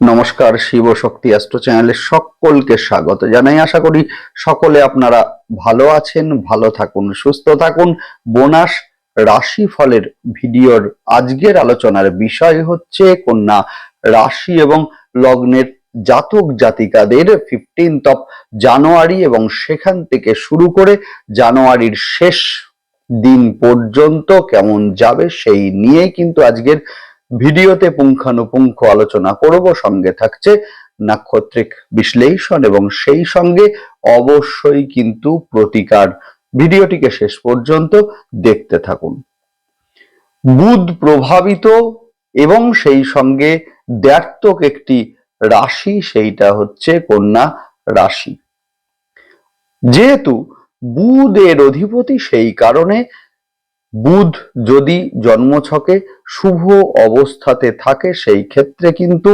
নমস্কার, শিব শক্তি অ্যাস্ট্রো চ্যানেলে সকলকে স্বাগত জানাই। আশা করি সকলে আপনারা ভালো আছেন, ভালো থাকুন, সুস্থ থাকুন। বোনাস রাশি ফলের ভিডিওর আজকের আলোচনার বিষয় হচ্ছে কন্যা রাশি এবং লগ্নের জাতক জাতিকাদের ফিফটিন্থ অফ জানুয়ারি এবং সেখান থেকে শুরু করে জানুয়ারির শেষ দিন পর্যন্ত কেমন যাবে সেই নিয়ে কিন্তু আজকের ভিডিওতে পুঙ্খানুপুঙ্খ আলোচনা করব। সঙ্গে থাকছে নাক্ষত্রিক বিশ্লেষণ এবং সেই সঙ্গে অবশ্যই কিন্তু প্রতিকার। ভিডিওটিকে শেষ পর্যন্ত দেখতে থাকুন। বুধ প্রভাবিত এবং সেই সঙ্গে দ্ব্যর্থক একটি রাশি, সেইটা হচ্ছে কন্যা রাশি। যেহেতু বুধ এর অধিপতি সেই কারণে বুধ যদি জন্মছকে শুভ অবস্থাতে থাকে, সেই ক্ষেত্রে কিন্তু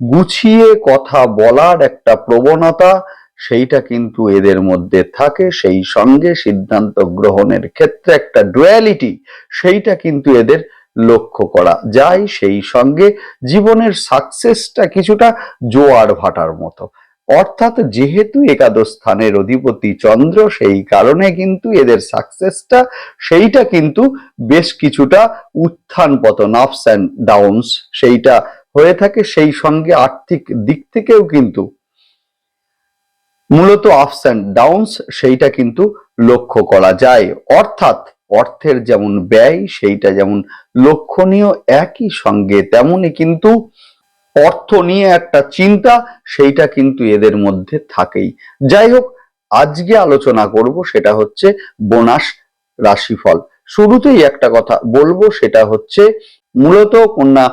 গুছিয়ে কথা বলার একটা প্রবণতা সেইটা কিন্তু এদের মধ্যে থাকে। সেই সঙ্গে সিদ্ধান্ত গ্রহণের ক্ষেত্রে একটা ডুয়ালিটি সেইটা কিন্তু এদের লক্ষ্য করা যায়। সেই সঙ্গে জীবনের সাকসেসটা কিছুটা জোয়ার ভাটার মতো। অর্থাৎ যেহেতু একাদশ স্থানের অধিপতি চন্দ্র, সেই কারণে কিন্তু এদের সাকসেসটা সেইটা কিন্তু বেশ কিছুটা উত্থান পতন আপস অ্যান্ড ডাউনস সেইটা হয়ে থাকে। সেই সঙ্গে আর্থিক দিক থেকেও কিন্তু মূলত আপস অ্যান্ড ডাউনস সেইটা কিন্তু লক্ষ্য করা যায়। অর্থাৎ অর্থের যেমন ব্যয়, সেইটা যেমন লক্ষণীয়, একই সঙ্গে তেমনই কিন্তু অর্থ নিয়ে একটা চিন্তা, সেইটা কিন্তু এদের মধ্যে থাকেই। যাই হোক, আজকে আলোচনা করব সেটা হচ্ছে বোনাস রাশিফল। শুরুতেই একটা কথা বলব, সেটা হচ্ছে মূলত কন্যা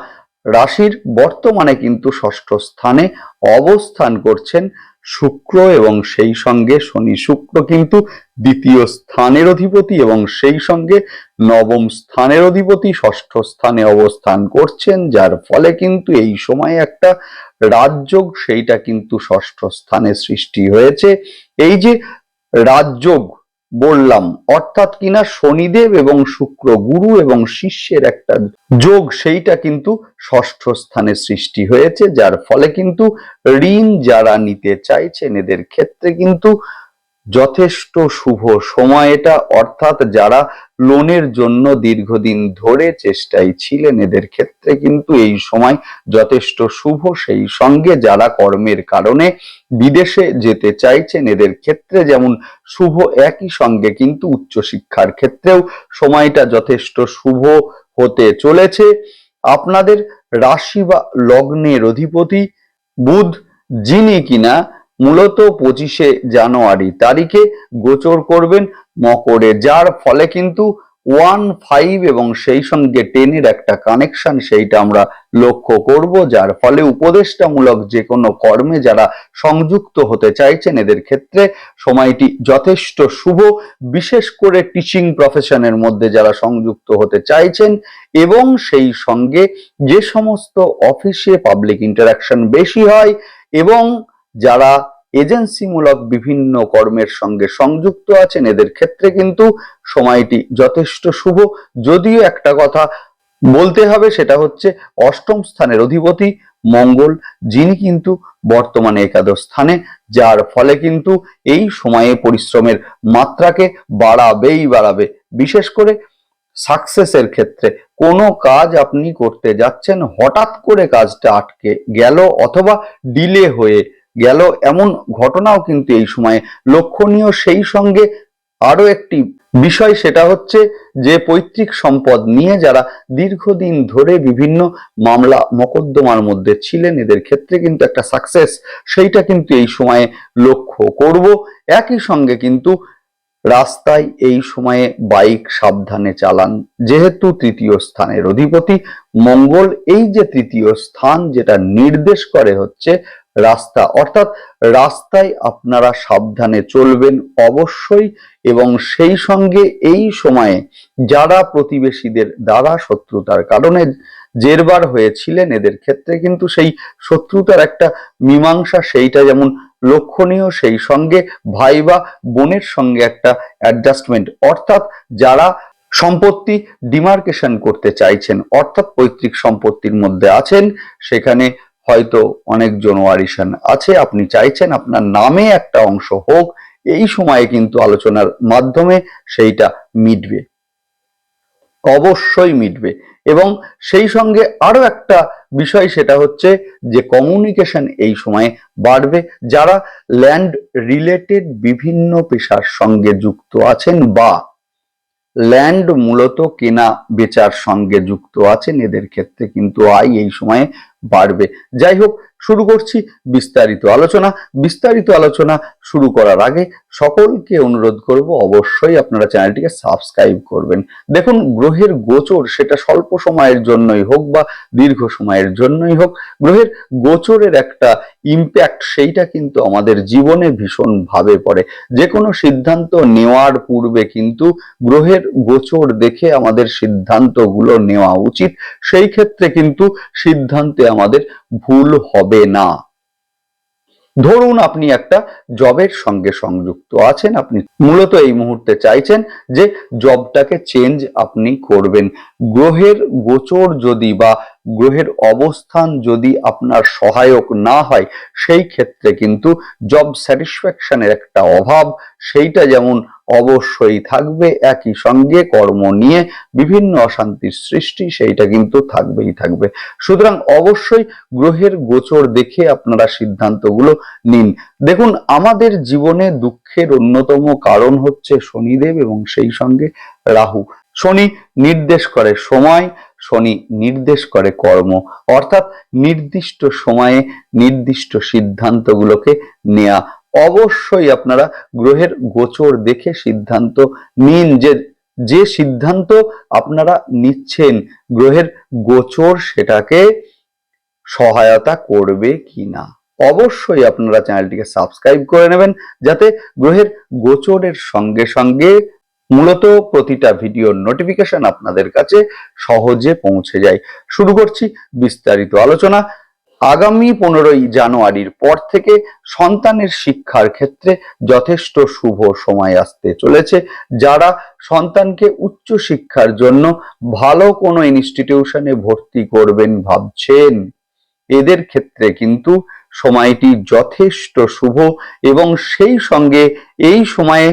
রাশির বর্তমানে কিন্তু ষষ্ঠ স্থানে অবস্থান করছেন শুক্র এবং সেই সঙ্গে শনি শুক্র কিন্তু দ্বিতীয় স্থানের অধিপতি এবং সেই সঙ্গে নবম স্থানের অধিপতি ষষ্ঠ স্থানে অবস্থান করছেন, যার ফলে কিন্তু এই সময়ে একটা রাজযোগ, সেইটা কিন্তু ষষ্ঠ স্থানে সৃষ্টি হয়েছে। এই যে রাজযোগ বললাম, অর্থাৎ কিনা শনিদেব এবং শুক্র গুরু এবং শিষ্যের একটা যোগ, সেইটা কিন্তু ষষ্ঠ স্থানে সৃষ্টি হয়েছে, যার ফলে কিন্তু ঋণ যারা নিতে চাইছেন, এদের ক্ষেত্রে কিন্তু যথেষ্ট শুভ সময় এটা। অর্থাৎ যারা লোনের জন্য দীর্ঘদিন ধরে চেষ্টায় ছিলেন এদের ক্ষেত্রে, কিন্তু এই সময় যথেষ্ট শুভ। সেই সঙ্গে যারা কর্মের কারণে বিদেশে যেতে চাইছেন, এদের ক্ষেত্রে যেমন শুভ, একই সঙ্গে কিন্তু উচ্চশিক্ষার ক্ষেত্রেও সময়টা যথেষ্ট শুভ হতে চলেছে। আপনাদের রাশি বা লগ্নের অধিপতি বুধ, যিনি কিনা মূলত পঁচিশে জানুয়ারি তারিখে গোচর করবেন মকরে যার ফলে কিন্তু ওয়ান ফাইভ এবং সেই সঙ্গে টেনের একটা কানেকশন সেইটা আমরা লক্ষ্য করব, যার ফলে উপদেষ্টামূলক যে কোনো কর্মে যারা সংযুক্ত হতে চাইছেন এদের ক্ষেত্রে সময়টি যথেষ্ট শুভ, বিশেষ করে টিচিং প্রফেশনের মধ্যে যারা সংযুক্ত হতে চাইছেন এবং সেই সঙ্গে যে সমস্ত অফিসে পাবলিক ইন্টারাকশন বেশি হয় এবং যারা এজেন্সিমূলক বিভিন্ন কর্মের সঙ্গে সংযুক্ত আছেন, এদের ক্ষেত্রে কিন্তু সময়টি যথেষ্ট শুভ। যদিও একটা কথা বলতে হবে, সেটা হচ্ছে অষ্টম স্থানের অধিপতি মঙ্গল, যিনি কিন্তু বর্তমানে একাদশ স্থানে, যার ফলে কিন্তু এই সময়ে পরিশ্রমের মাত্রাকে বাড়াবেই বাড়াবে। বিশেষ করে সাকসেসের ক্ষেত্রে কোনো কাজ আপনি করতে যাচ্ছেন, হঠাৎ করে কাজটা আটকে গেল অথবা ডিলে হয়ে গেল এমন ঘটনাও কিন্তু এই সময়ে। লক্ষণীয় সেই সঙ্গে আরও একটি বিষয়, সেটা হচ্ছে যে পৈতৃক সম্পদ নিয়ে যারা দীর্ঘদিন ধরে বিভিন্ন মামলা, মকদ্দমার মধ্যে ছিলেন, এদের ক্ষেত্রে কিন্তু একটা সাকসেস সেইটা কিন্তু এই সময়ে লক্ষ্য করব। একই সঙ্গে কিন্তু রাস্তায় এই সময়ে বাইক সাবধানে চালান, যেহেতু তৃতীয় স্থানের অধিপতি। মঙ্গল এই যে তৃতীয় স্থান, যেটা নির্দেশ করে হচ্ছে রাস্তা। অর্থাৎ রাস্তায় আপনারা সাবধানে চলবেন অবশ্যই এবং সেই সঙ্গে এই সময়ে যারা প্রতিবেশীদের দ্বারা শত্রুতার কারণে জেরবার হয়েছিলেন, এদের ক্ষেত্রে কিন্তু সেই শত্রুতার একটা মীমাংসা সেইটা যেমন লক্ষণীয়, সেই সঙ্গে ভাই বা বোনের সঙ্গে একটা অ্যাডজাস্টমেন্ট অর্থাৎ যারা সম্পত্তি ডিমার্কেশন করতে চাইছেন, অর্থাৎ পৈতৃক সম্পত্তির মধ্যে আছেন, সেখানে হয়তো অনেকজন ওয়ারিশান আছে, আপনি চাইছেন আপনার নামে একটা অংশ হোক, এই সময়ে কিন্তু আলোচনার মাধ্যমে সেইটা মিটবে। অবশ্যই মিটবে। এবং সেই সঙ্গে আরও একটা বিষয় সেটা হচ্ছে যে কমিউনিকেশন এই সময়ে বাড়বে। যারা ল্যান্ড রিলেটেড বিভিন্ন পেশার সঙ্গে যুক্ত আছেন বা ল্যান্ড মূলত কেনা বেচার সঙ্গে যুক্ত আছেন, এদের ক্ষেত্রে কিন্তু আয় এই সময়ে বাড়বে। যাই হোক শুরু করছি বিস্তারিত আলোচনা। বিস্তারিত আলোচনা শুরু করার আগে সকলকে অনুরোধ করব অবশ্যই আপনারা চ্যানেলটিকে সাবস্ক্রাইব করবেন। দেখুন, গ্রহের গোচর সেটা স্বল্প সময়ের জন্যই হোক বা দীর্ঘ সময়ের জন্যই হোক, গ্রহের গোচরের একটা ইম্প্যাক্ট সেইটা কিন্তু আমাদের জীবনে ভীষণ ভাবে পড়ে। যে কোনো সিদ্ধান্ত নেওয়ার পূর্বে কিন্তু গ্রহের গোচর দেখে আমাদের সিদ্ধান্তগুলো নেওয়া উচিত। সেই ক্ষেত্রে কিন্তু সিদ্ধান্তে আমাদের ভুল হবে না। ধরুন আপনি একটা জবের সঙ্গে সংযুক্ত আছেন, আপনি মূলত এই মুহূর্তে চাইছেন যে জবটাকে চেঞ্জ আপনি করবেন। গ্রহের গোচর যদি বা গ্রহের অবস্থান যদি আপনার সহায়ক না হয়, সেই ক্ষেত্রে কিন্তু জব স্যাটিসফ্যাকশনের একটা অভাব, সেইটা যেমন অবশ্যই থাকবে, একই সঙ্গে কর্ম নিয়ে বিভিন্ন অশান্তির সৃষ্টি সেইটা কিন্তু থাকবেই থাকবে। সুতরাং অবশ্যই গ্রহের গোচর দেখে আপনারা সিদ্ধান্তগুলো নিন। দেখুন, আমাদের জীবনে দুঃখের অন্যতম কারণ হচ্ছে শনিদেব এবং সেই সঙ্গে রাহু। শনি নির্দেশ করে সময়, শনি নির্দেশ করে কর্ম। অর্থাৎ নির্দিষ্ট সময়ে নির্দিষ্ট সিদ্ধান্তগুলোকে নেয়া। অবশ্যই আপনারা গ্রহের গোচর দেখে সিদ্ধান্ত নিন যে যে সিদ্ধান্ত আপনারা নিচ্ছেন, গ্রহের গোচর সেটাকে সহায়তা করবে কিনা। অবশ্যই আপনারা চ্যানেলটিকে সাবস্ক্রাইব করে নেবেন যাতে গ্রহের গোচরের সঙ্গে সঙ্গে মূলত প্রতিটা ভিডিওর নোটিফিকেশন আপনাদের কাছে সহজে পৌঁছে যায়। শুরু করছি বিস্তারিত আলোচনা। আগামী পনেরোই জানুয়ারির পর থেকে সন্তানের শিক্ষার ক্ষেত্রে যথেষ্ট শুভ সময় আসতে চলেছে। যারা সন্তানকে উচ্চ শিক্ষার জন্য ভালো কোনো ইনস্টিটিউশনে ভর্তি করবেন ভাবছেন, এদের ক্ষেত্রে কিন্তু সময়টি যথেষ্ট শুভ এবং সেই সঙ্গে এই সময়ে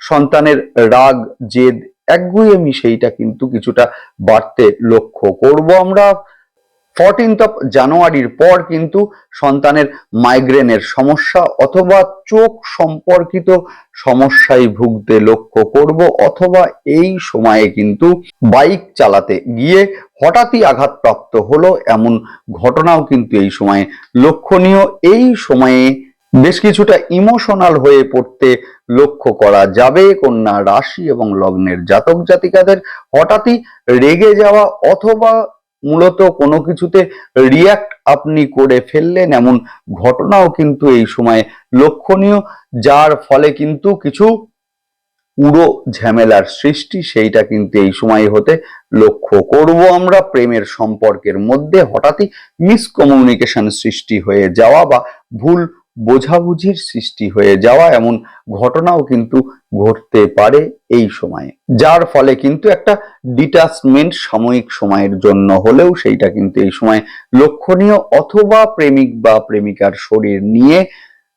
সন্তানের রাগ, জেদ একগুয়েমি সেইটা কিন্তু কিছুটা বাড়তে লক্ষ্য করব আমরা। ফোরটিন্থ অফ জানুয়ারির পর কিন্তু সন্তানের মাইগ্রেনের সমস্যা অথবা চোখ সম্পর্কিত সমস্যায় ভুগতে লক্ষ্য করব অথবা এই সময়ে কিন্তু বাইক চালাতে গিয়ে হঠাৎই আঘাতপ্রাপ্ত হলো এমন ঘটনাও কিন্তু এই সময়ে লক্ষণীয়। এই সময়ে বেশ কিছুটা ইমোশনাল হয়ে পড়তে লক্ষ্য করা যাবে। কন্যা রাশি এবং লগ্নের জাতক জাতিকাদের হঠাৎই রেগে যাওয়া অথবা মূলত কোনো কিছুতে রিয়াক্ট আপনি করে ফেললেন এমন ঘটনাও কিন্তু এই সময় লক্ষণীয়, যার ফলে কিন্তু কিছু পুরো ঝামেলার সৃষ্টি সেইটা কিন্তু এই সময় হতে লক্ষ্য করব আমরা প্রেমের সম্পর্কের মধ্যে হঠাৎই মিসকমিউনিকেশন সৃষ্টি হয়ে যাওয়া বা ভুল বোঝাবুঝির সৃষ্টি হয়ে যাওয়া এমন ঘটনাও কিন্তু ঘটতে পারে এই সময়ে। যার ফলে কিন্তু একটা ডিটাচমেন্ট সাময়িক সময়ের জন্য হলেও সেইটা কিন্তু এই সময় লক্ষণীয় অথবা প্রেমিক বা প্রেমিকার শরীর নিয়ে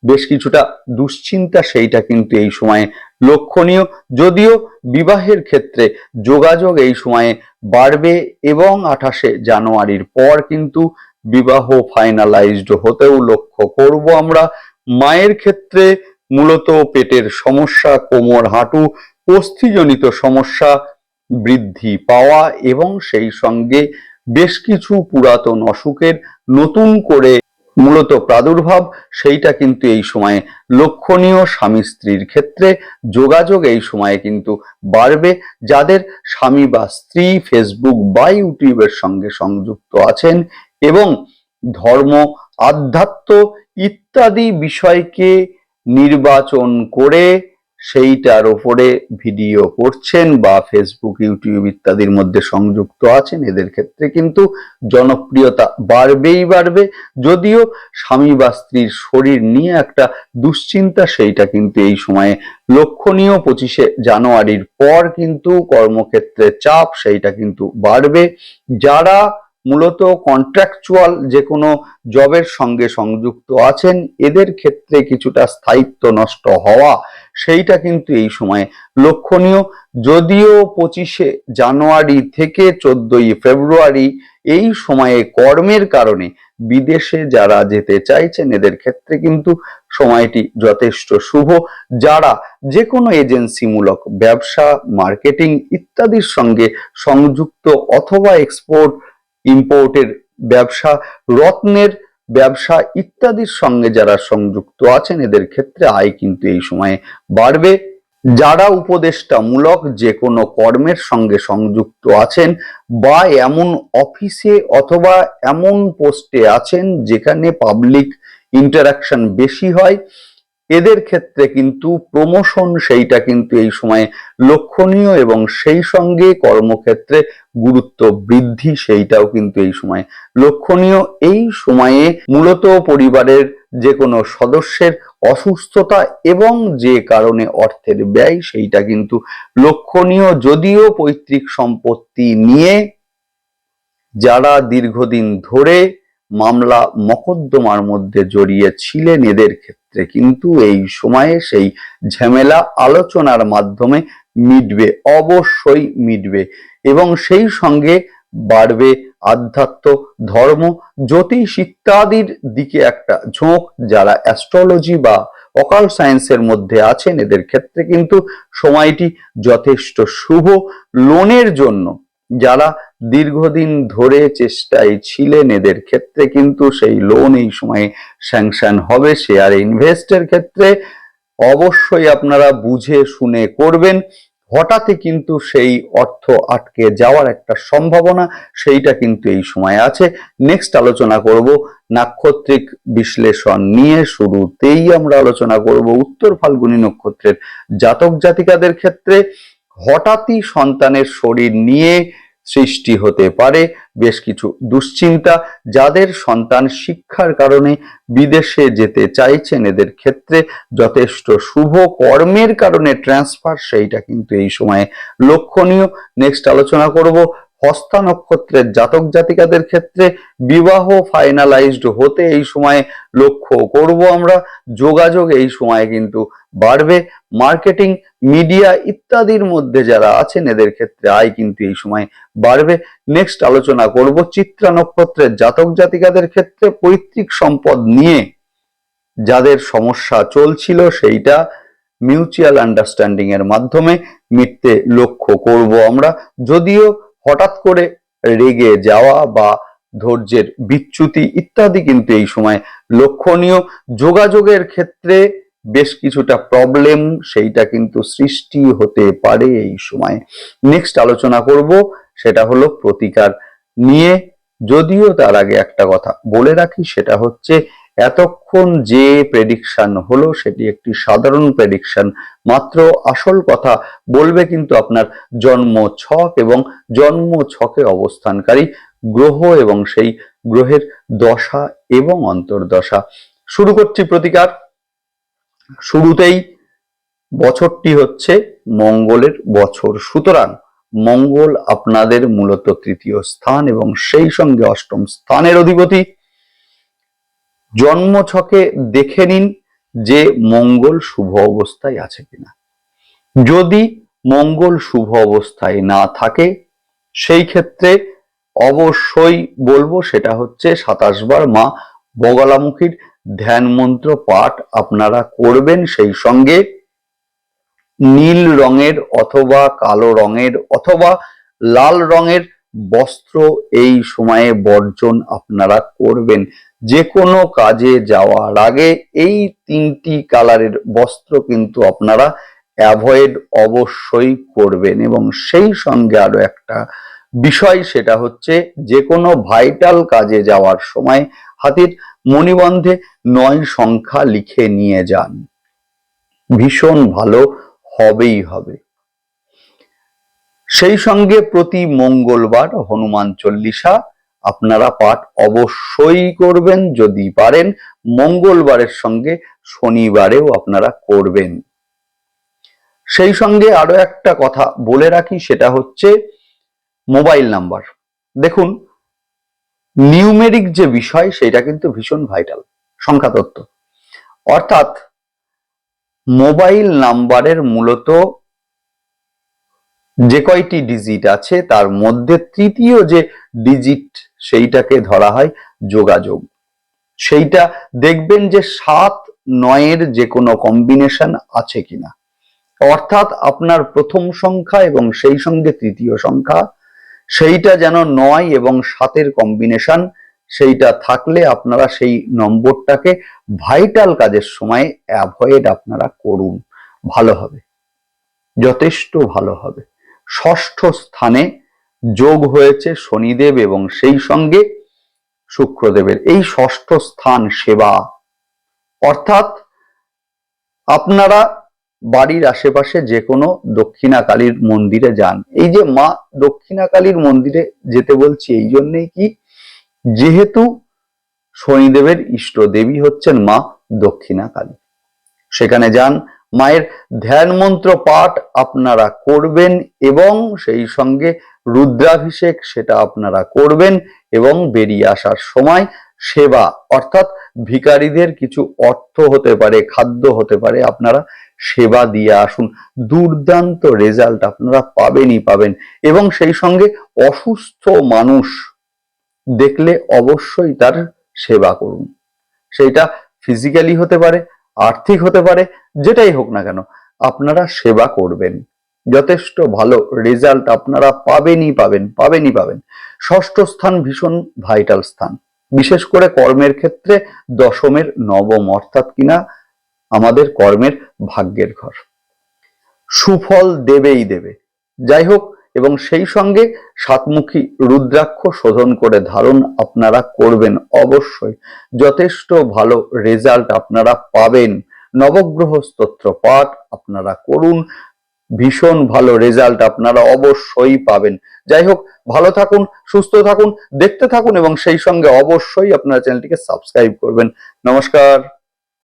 বেশ কিছুটা দুশ্চিন্তা সেইটা কিন্তু এই সময়ে লক্ষণীয়। যদিও বিবাহের ক্ষেত্রে যোগাযোগ এই সময়ে বাড়বে এবং আঠাশে জানুয়ারির পর কিন্তু বিবাহ ফাইনালাইজড হতেও লক্ষ্য করব আমরা। মায়ের ক্ষেত্রে মূলত পেটের সমস্যা, কোমর হাঁটু, অস্থিজনিত সমস্যা বৃদ্ধি পাওয়া এবং সেই সঙ্গে বেশ কিছু পুরাতন অসুখের নতুন করে মূলত প্রাদুর্ভাব, সেইটা কিন্তু এই সময়ে লক্ষণীয়। স্বামী স্ত্রীর ক্ষেত্রে যোগাযোগ এই সময়ে কিন্তু বাড়বে। যাদের স্বামী বা স্ত্রী ফেসবুক বা ইউটিউবের সঙ্গে সংযুক্ত আছেন এবং ধর্ম, আধ্যাত্ম ইত্যাদি বিষয়কে নির্বাচন করে সেইটার ওপরে ভিডিও করছেন বা ফেসবুক ইউটিউব ইত্যাদির মধ্যে সংযুক্ত আছেন। এদের ক্ষেত্রে কিন্তু জনপ্রিয়তা বাড়বেই বাড়বে। যদিও স্বামী বা স্ত্রীর শরীর নিয়ে একটা দুশ্চিন্তা, সেইটা কিন্তু এই সময়ে লক্ষণীয়। পঁচিশে জানুয়ারির পর কিন্তু কর্মক্ষেত্রে চাপ, সেইটা কিন্তু বাড়বে। যারা মূলত কন্ট্রাকচুয়াল যে কোনো জবের সঙ্গে সংযুক্ত আছেন, এদের ক্ষেত্রে কিছুটা স্থায়িত্ব নষ্ট হওয়া সেইটা কিন্তু এই সময়ে লক্ষণীয়। যদিও পঁচিশে জানুয়ারি থেকে চোদ্দই ফেব্রুয়ারি এই সময়ে কর্মের কারণে বিদেশে যারা যেতে চাইছেন, এদের ক্ষেত্রে কিন্তু সময়টি যথেষ্ট শুভ। যারা যে কোনো এজেন্সিমূলক ব্যবসা, মার্কেটিং ইত্যাদির সঙ্গে সংযুক্ত অথবা এক্সপোর্ট ইম্পোর্টের ব্যবসা, রত্নের ব্যবসা ইত্যাদির সঙ্গে যারা সংযুক্ত আছেন, এদের ক্ষেত্রে আয় কিন্তু এই সময়ে বাড়বে। যারা উপদেষ্টামূলক যে কোনো কর্মের সঙ্গে সংযুক্ত আছেন বা এমন অফিসে অথবা এমন পোস্টে আছেন যেখানে পাবলিক ইন্টারাকশন বেশি হয় এদের ক্ষেত্রে কিন্তু প্রমোশন সেইটা কিন্তু এই সময়ে লক্ষণীয় এবং সেই সঙ্গে কর্মক্ষেত্রে গুরুত্ব বৃদ্ধি সেইটাও কিন্তু এই সময় লক্ষণীয়। এই সময়ে মূলত পরিবারের যে কোনো সদস্যের অসুস্থতা এবং যে কারণে অর্থের ব্যয় সেইটা কিন্তু লক্ষণীয়। যদিও পৈতৃক সম্পত্তি নিয়ে যারা দীর্ঘদিন ধরে মামলা, মকদ্দমার মধ্যে জড়িয়ে ছিলেন এদের ক্ষেত্রে কিন্তু এই সময়ে সেই ঝামেলা আলোচনার মাধ্যমে মিটবে, অবশ্যই মিটবে এবং সেই সঙ্গে বাড়বে আধ্যাত্ম ধর্ম, জ্যোতিষ ইত্যাদির দিকে একটা ঝোঁক। যারা অ্যাস্ট্রোলজি বা অকাল সায়েন্সের মধ্যে আছেন, এদের ক্ষেত্রে কিন্তু সময়টি যথেষ্ট শুভ। লোনের জন্য যারা দীর্ঘদিন ধরে চেষ্টায় ছিলেন এদের ক্ষেত্রে, কিন্তু সেই লোন এই সময়ে স্যাংশন হবে। শেয়ার ইনভেস্টের ক্ষেত্রে অবশ্যই আপনারা বুঝে শুনে করবেন। হঠাৎই কিন্তু সেই অর্থ আটকে যাওয়ার একটা সম্ভাবনা, সেইটা কিন্তু এই সময় আছে। নেক্সট আলোচনা করব নাক্ষত্রিক বিশ্লেষণ নিয়ে। শুরুতেই আমরা আলোচনা করব উত্তর ফাল্গুনী নক্ষত্রের জাতক জাতিকাদের ক্ষেত্রে। হঠাৎই সন্তানের শরীর নিয়ে সৃষ্টি হতে পারে। বেশ কিছু দুশ্চিন্তা যাদের সন্তান শিক্ষার কারণে বিদেশে যেতে চাইছেন, এদের ক্ষেত্রে যথেষ্ট শুভ কর্মের কারণে ট্রান্সফার সেইটা কিন্তু এই সময়ে লক্ষণীয়। নেক্সট আলোচনা করব হস্তা নক্ষত্রের জাতক জাতিকাদের ক্ষেত্রে বিবাহ ফাইনালাইজড হতে এই সময়ে লক্ষ্য করব আমরা। যোগাযোগ এই সময়ে কিন্তু বাড়বে। মার্কেটিং মিডিয়া ইত্যাদির মধ্যে যারা আছেন, এদের ক্ষেত্রে আয় কিন্তু এই সময় বাড়বে। নেক্সট আলোচনা করব চিত্রা নক্ষত্রের জাতক জাতিকাদের ক্ষেত্রে পৈতৃক সম্পদ নিয়ে। যাদের সমস্যা চলছিল সেইটা মিউচুয়াল আন্ডারস্ট্যান্ডিং এর মাধ্যমে মিটতে লক্ষ্য করব আমরা। যদিও হঠাৎ করে রেগে যাওয়া বা ধৈর্যের বিচ্যুতি ইত্যাদি কিন্তু এই সময় লক্ষণীয়। যোগাযোগের ক্ষেত্রে বেশ কিছুটা প্রবলেম সেইটা কিন্তু সৃষ্টি হতে পারে এই সময়। নেক্সট আলোচনা করব, সেটা হলো প্রতিকার নিয়ে। যদিও তার আগে একটা কথা বলে রাখি, সেটা হচ্ছে এতক্ষণ যে প্রেডিকশন হলো সেটি একটি সাধারণ প্রেডিকশন মাত্র আসল কথা বলবে কিন্তু আপনার জন্ম ছক এবং জন্ম ছকে অবস্থানকারী গ্রহ এবং সেই গ্রহের দশা এবং অন্তর্দশা। শুরু করছি প্রতিকার। শুরুতেই বছরটি হচ্ছে মঙ্গলের বছর। সুতরাং মঙ্গল আপনাদের মূলত তৃতীয় স্থান এবং সেই সঙ্গে অষ্টম স্থানের অধিপতি। জন্ম ছকে দেখে নিন যে মঙ্গল শুভ অবস্থায় আছে কিনা। যদি মঙ্গল শুভ অবস্থায় না থাকে, সেই ক্ষেত্রে অবশ্যই বলব সেটা হচ্ছে সাতাশ বার মা বগলামুখীর ধ্যান মন্ত্র পাঠ আপনারা করবেন সেই সঙ্গে নীল রঙের অথবা কালো রঙের অথবা লাল রঙের বস্ত্র এই সময়ে বর্জন আপনারা করবেন। যে কোনো কাজে যাওয়ার আগে এই তিনটি কালারের বস্ত্র কিন্তু আপনারা অ্যাভয়েড অবশ্যই করবেন এবং সেই সঙ্গে আরও একটা বিষয় সেটা হচ্ছে যে কোনো ভাইটাল কাজে যাওয়ার সময় হাতির মণিবন্ধে নয় সংখ্যা লিখে নিয়ে যান। ভীষণ ভালো হবেই হবে। সেই সঙ্গে প্রতি মঙ্গলবার হনুমান চল্লিশা আপনারা পাঠ অবশ্যই করবেন। যদি পারেন, মঙ্গলবারের সঙ্গে শনিবারেও আপনারা করবেন। সেই সঙ্গে আরও একটা কথা বলে রাখি, সেটা হচ্ছে মোবাইল নাম্বার। দেখুন, নিউমেরিক যে বিষয়, সেটা কিন্তু ভীষণ ভাইটাল, সংখ্যা তত্ত্ব। অর্থাৎ মোবাইল নাম্বারের মূলত যে কয়টি ডিজিট আছে, তার মধ্যে তৃতীয় যে ডিজিট সেইটাকে ধরা হয় যোগাযোগ। সেইটা দেখবেন যে সাত, নয়ের যে কোনো কম্বিনেশন আছে কিনা। অর্থাৎ আপনার প্রথম সংখ্যা এবং সেই সঙ্গে তৃতীয় সংখ্যা, সেইটা যেন নয় এবং সাতের কম্বিনেশন সেইটা থাকলে আপনারা সেই নম্বরটাকে ভাইটাল কাজের সময় অ্যাভয়েড আপনারা করুন। ভালো হবে। যথেষ্ট ভালো হবে। ষষ্ঠ স্থানে যোগ হয়েছে শনিদেব এবং সেই সঙ্গে শুক্রদেবের। এই ষষ্ঠ স্থান সেবা। অর্থাৎ আপনারা বাড়ির আশেপাশে যে কোনো দক্ষিণা কালীর মন্দিরে যান। এই যে মা দক্ষিণা কালীর মন্দিরে যেতে বলছি, এই জন্যেই কি? যেহেতু শনিদেবের ইষ্ট দেবী হচ্ছেন মা দক্ষিণা কালী সেখানে যান মায়ের ধ্যান মন্ত্র পাঠ আপনারা করবেন এবং সেই সঙ্গে রুদ্রাভিষেক সেটা আপনারা করবেন এবং বেরিয়ে আসার সময় সেবা, অর্থাৎ ভিকারীদের কিছু অর্থ হতে পারে, খাদ্য হতে পারে, আপনারা সেবা দিয়ে আসুন। দুর্দান্ত রেজাল্ট আপনারা পাবেনই পাবেন এবং সেই সঙ্গে অসুস্থ মানুষ দেখলে অবশ্যই তার সেবা করুন। সেইটা ফিজিক্যালি হতে পারে আর্থিক হতে পারে, যেটাই হোক না কেন, আপনারা সেবা করবেন। যথেষ্ট ভালো রেজাল্ট আপনারা পাবেনই পাবেন পাবেনই পাবেন। ষষ্ঠ স্থান ভীষণ ভাইটাল স্থান। বিশেষ করে কর্মের ক্ষেত্রে দশমের নবম, অর্থাৎ কিনা আমাদের কর্মের ভাগ্যের ঘর। সুফল দেবেই দেবে। যাই হোক এবং সেই সঙ্গে সাতমুখী রুদ্রাক্ষ শোধন করে ধারণ আপনারা করবেন অবশ্যই। যথেষ্ট ভালো রেজাল্ট আপনারা পাবেন। নবগ্রহ স্তোত্র পাঠ আপনারা করুন। ভীষণ ভালো রেজাল্ট আপনারা অবশ্যই পাবেন। যাই হোক, ভালো থাকুন, সুস্থ থাকুন, দেখতে থাকুন এবং সেই সঙ্গে অবশ্যই আপনারা চ্যানেলটিকে সাবস্ক্রাইব করবেন। নমস্কার।